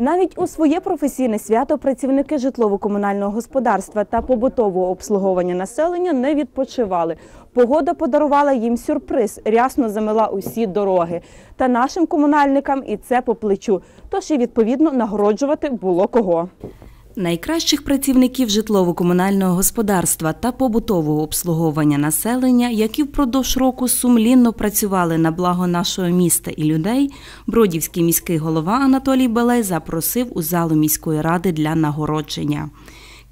Навіть у своє професійне свято працівники житлово-комунального господарства та побутового обслуговування населення не відпочивали. Погода подарувала їм сюрприз, рясно замила усі дороги. Та нашим комунальникам і це по плечу. Тож і відповідно нагороджувати було кого. Найкращих працівників житлово-комунального господарства та побутового обслуговування населення, які впродовж року сумлінно працювали на благо нашого міста і людей, Бродівський міський голова Анатолій Белей запросив у залу міської ради для нагородження.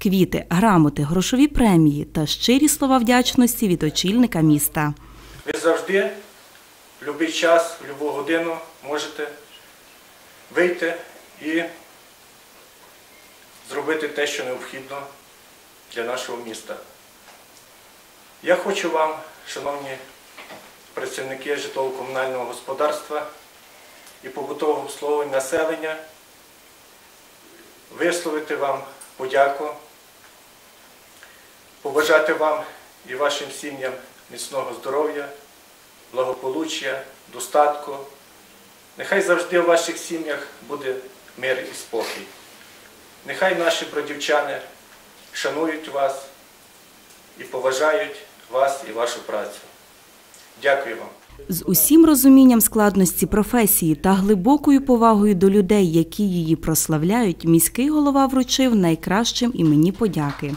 Квіти, грамоти, грошові премії та щирі слова вдячності від очільника міста. Ви завжди, в будь-який час, в будь-яку годину можете вийти і зробити те, що необхідно для нашого міста. Я хочу вам, шановні працівники житлово-комунального господарства і побутового обслуговування населення, висловити вам подяку, побажати вам і вашим сім'ям міцного здоров'я, благополуччя, достатку. Нехай завжди в ваших сім'ях буде мир і спокій. Нехай наші бродівчани шанують вас і поважають вас і вашу працю. Дякую вам. З усім розумінням складності професії та глибокою повагою до людей, які її прославляють, міський голова вручив найкращим імені подяки.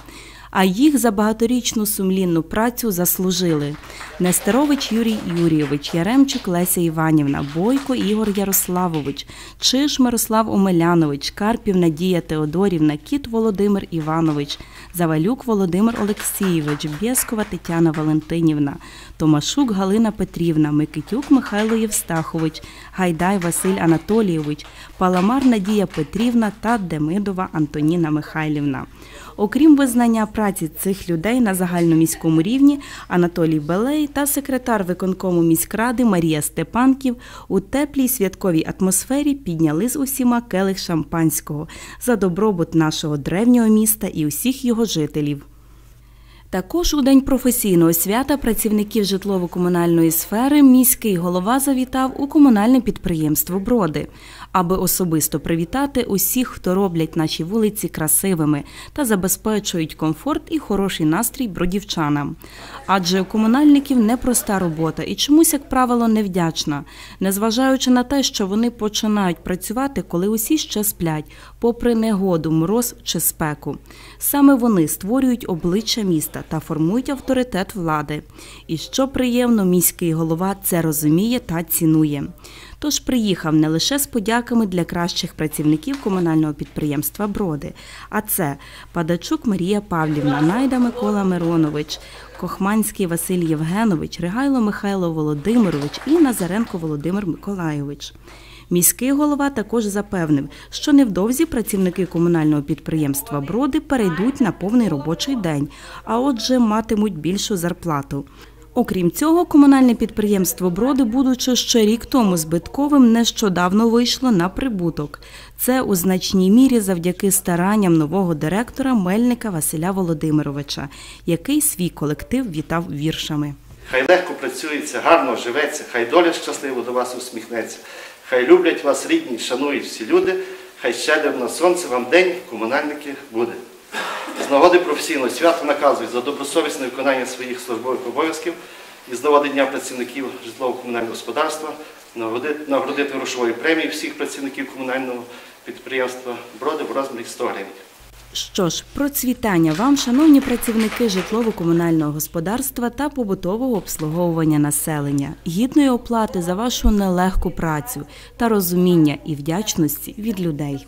А їх за багаторічну сумлінну працю заслужили Нестерович Юрій Юрійович, Яремчук Леся Іванівна, Бойко Ігор Ярославович, Чиш Мирослав Омелянович, Карпів Надія Теодорівна, Кіт Володимир Іванович, Завалюк Володимир Олексійович, Бєскова Тетяна Валентинівна, Томашук Галина Петрівна, Микитюк Михайло Євстахович, Гайдай Василь Анатолійович, Паламар Надія Петрівна та Демидова Антоніна Михайлівна. Окрім визнання праці цих людей на загальноміському рівні, Анатолій Белей та секретар виконкому міськради Марія Степанків у теплій святковій атмосфері підняли з усіма келих шампанського за добробут нашого древнього міста і усіх його жителів. Також у день професійного свята працівників житлово-комунальної сфери міський голова завітав у комунальне підприємство Броди, аби особисто привітати усіх, хто роблять наші вулиці красивими та забезпечують комфорт і хороший настрій бродівчанам. Адже у комунальників непроста робота і чомусь, як правило, невдячна, незважаючи на те, що вони починають працювати, коли усі ще сплять, попри негоду, мороз чи спеку. Саме вони створюють обличчя міста та формують авторитет влади. І що приємно, міський голова це розуміє та цінує. Тож приїхав не лише з подяками для кращих працівників комунального підприємства Броди, а це Падачук Марія Павлівна, Найда Микола Миронович, Кохманський Василь Євгенович, Ригайло Михайло Володимирович і Назаренко Володимир Миколайович. Міський голова також запевнив, що невдовзі працівники комунального підприємства Броди перейдуть на повний робочий день, а отже, матимуть більшу зарплату. Окрім цього, комунальне підприємство Броди, будучи ще рік тому збитковим, нещодавно вийшло на прибуток. Це у значній мірі завдяки старанням нового директора Мельника Василя Володимировича, який свій колектив вітав віршами. Хай легко працюється, гарно живеться, хай доля щасливо до вас усміхнеться. Хай люблять вас рідні, шанують всі люди, хай щедро на сонце вам день комунальники буде. З нагоди професійного свята наказують за добросовісне виконання своїх службових обов'язків і з нагоди Дня працівників житлово-комунального господарства нагородити, грошовою премією всіх працівників комунального підприємства Броди в розмірі 100 гривень. Що ж, процвітання вам, шановні працівники житлово-комунального господарства та побутового обслуговування населення, гідної оплати за вашу нелегку працю та розуміння і вдячності від людей.